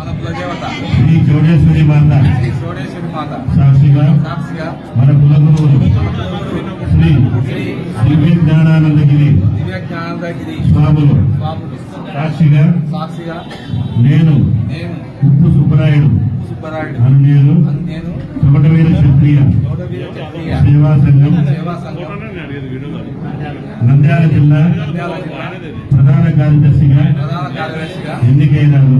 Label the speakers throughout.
Speaker 1: మన కులదేవత.
Speaker 2: శ్రీ చౌడేశ్వరి మాత.
Speaker 1: శ్రీ సోడేశ్వరి మాత.
Speaker 2: సాక్షిగా
Speaker 1: సాక్షిగా
Speaker 2: మన కులగురువులు శ్రీ
Speaker 1: శ్రీ
Speaker 2: దివ్య జ్ఞానానందగిరి
Speaker 1: దివ్య
Speaker 2: స్వాములు.
Speaker 1: స్వాములు.
Speaker 2: సాక్షిగా
Speaker 1: సాక్షిగా
Speaker 2: నేను
Speaker 1: నేను
Speaker 2: ఉప్పు సుబ్బరాయుడు.
Speaker 1: సుబ్బరాయుడు.
Speaker 2: అని నేను చెమటవీర క్షత్రియ. సేవా సంఘం
Speaker 1: సేవా
Speaker 2: నంద్యాల జిల్లా. ప్రధాన కార్యదర్శిగా ఎన్నికైనాను.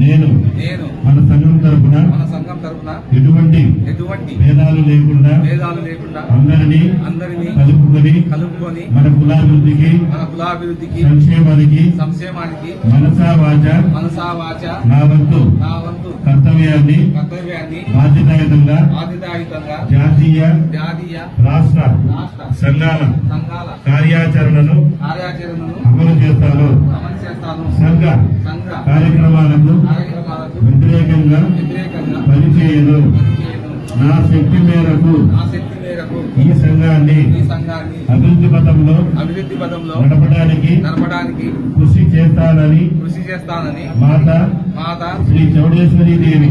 Speaker 2: నేను
Speaker 1: నేను
Speaker 2: మన సంఘం తరపున
Speaker 1: మన సంఘం తరపున
Speaker 2: ఎటువంటి
Speaker 1: ఎటువంటి
Speaker 2: భేదాలు లేకుండా అందరినీ
Speaker 1: అందరినీ
Speaker 2: కలుపుకొని
Speaker 1: కలుపుకొని
Speaker 2: మన కులాభివృద్ధికి
Speaker 1: మన కులాభివృద్ధికి
Speaker 2: సంక్షేమానికి
Speaker 1: సంక్షేమానికి
Speaker 2: మనసా వాచ
Speaker 1: మనసా వాచ
Speaker 2: నా వంతు
Speaker 1: నా వంతు
Speaker 2: కర్తవ్యాన్ని
Speaker 1: కర్తవ్యాన్ని
Speaker 2: బాధ్యతాయుతంగా
Speaker 1: బాధ్యతాయుతంగా
Speaker 2: జాతీయ
Speaker 1: జాతీయ
Speaker 2: రాష్ట్ర
Speaker 1: రాష్ట్ర
Speaker 2: సంఘాల
Speaker 1: సంఘాల
Speaker 2: కార్యాచరణను అమలు చేస్తాను. సంఘ
Speaker 1: సంఘ
Speaker 2: కార్యక్రమాలకు వ్యతిరేకంగా
Speaker 1: పనిచేయను.
Speaker 2: నా శక్తి మేరకు
Speaker 1: నా శక్తి మేరకు
Speaker 2: ఈ సంఘాన్ని అభివృద్ధి పథంలో
Speaker 1: అభివృద్ధి పదంలో
Speaker 2: నడపడానికి
Speaker 1: నడపడానికి
Speaker 2: కృషి చేస్తానని
Speaker 1: కృషి చేస్తానని
Speaker 2: మాత
Speaker 1: మాత
Speaker 2: శ్రీ చౌడేశ్వరి దేవి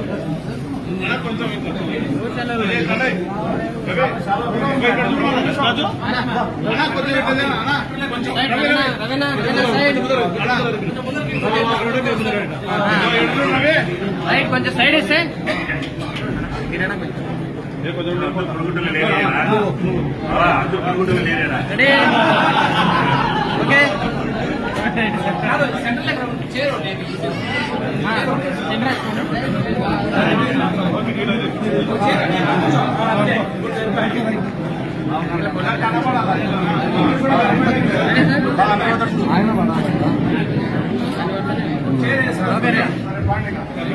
Speaker 3: సైడ్ ఇస్తే రెడీ ఓకే ఆయన